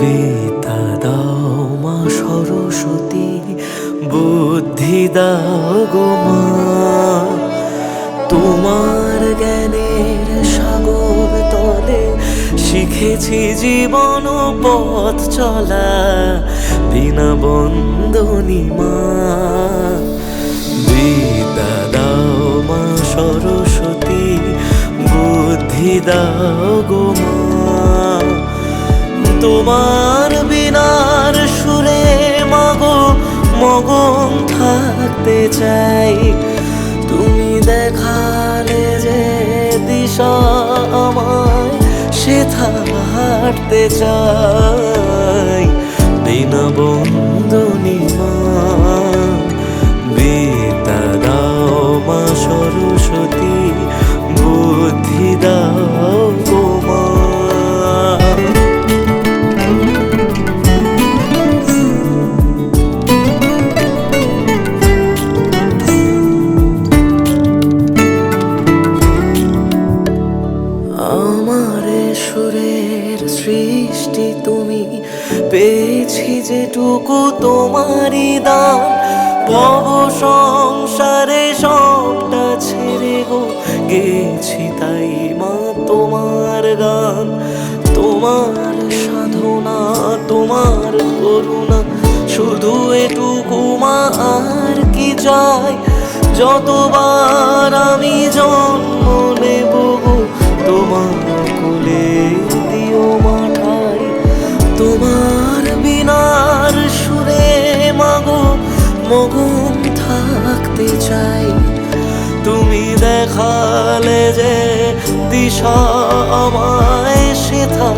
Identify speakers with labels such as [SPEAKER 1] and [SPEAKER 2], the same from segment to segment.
[SPEAKER 1] বেতা দাও মা সরস্বতী, বুদ্ধি দাও গো মা। তোমার জ্ঞানের সাগর তলে শিখেছি জীবন পথ চলা, বিনা বন্ধনী মা। বিদ্যা দাও মা সরস্বতী, বুদ্ধি দাও মগন থাকতে চাই। তুমি দেখালে যে দিশা আমায় সেথা হাঁটতে চাই। বিনা বন্ধু মা সৃষ্টি তুমি। পেয়েছি যেটুকু তোমারই দান। ভব সংসারে সবটা ছেড়ে গো। গেছি তাই মা, তোমার গান। তোমার সাধনা, তোমার করুণা। শুধু এটুকু মা, আর কি চাই? যতবার আমি জন্ম মগন থাকতে চাই। তুমি দেখালে যে দিশা আমায় সেথা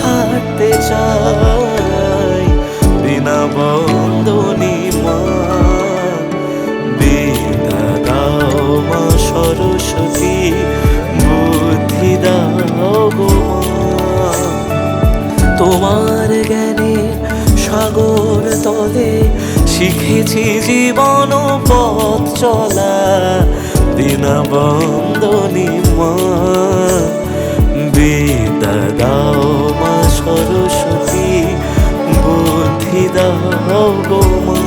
[SPEAKER 1] হাঁটতে চাই বিনা বন্দনী মা সরস্বতী তোমার জ্ঞানে সাগর তলে শিখেছি জীবন পথ চলা দিনা বন্দনি মা দাও মা সরস্বতী বুদ্ধি দাও গো মা।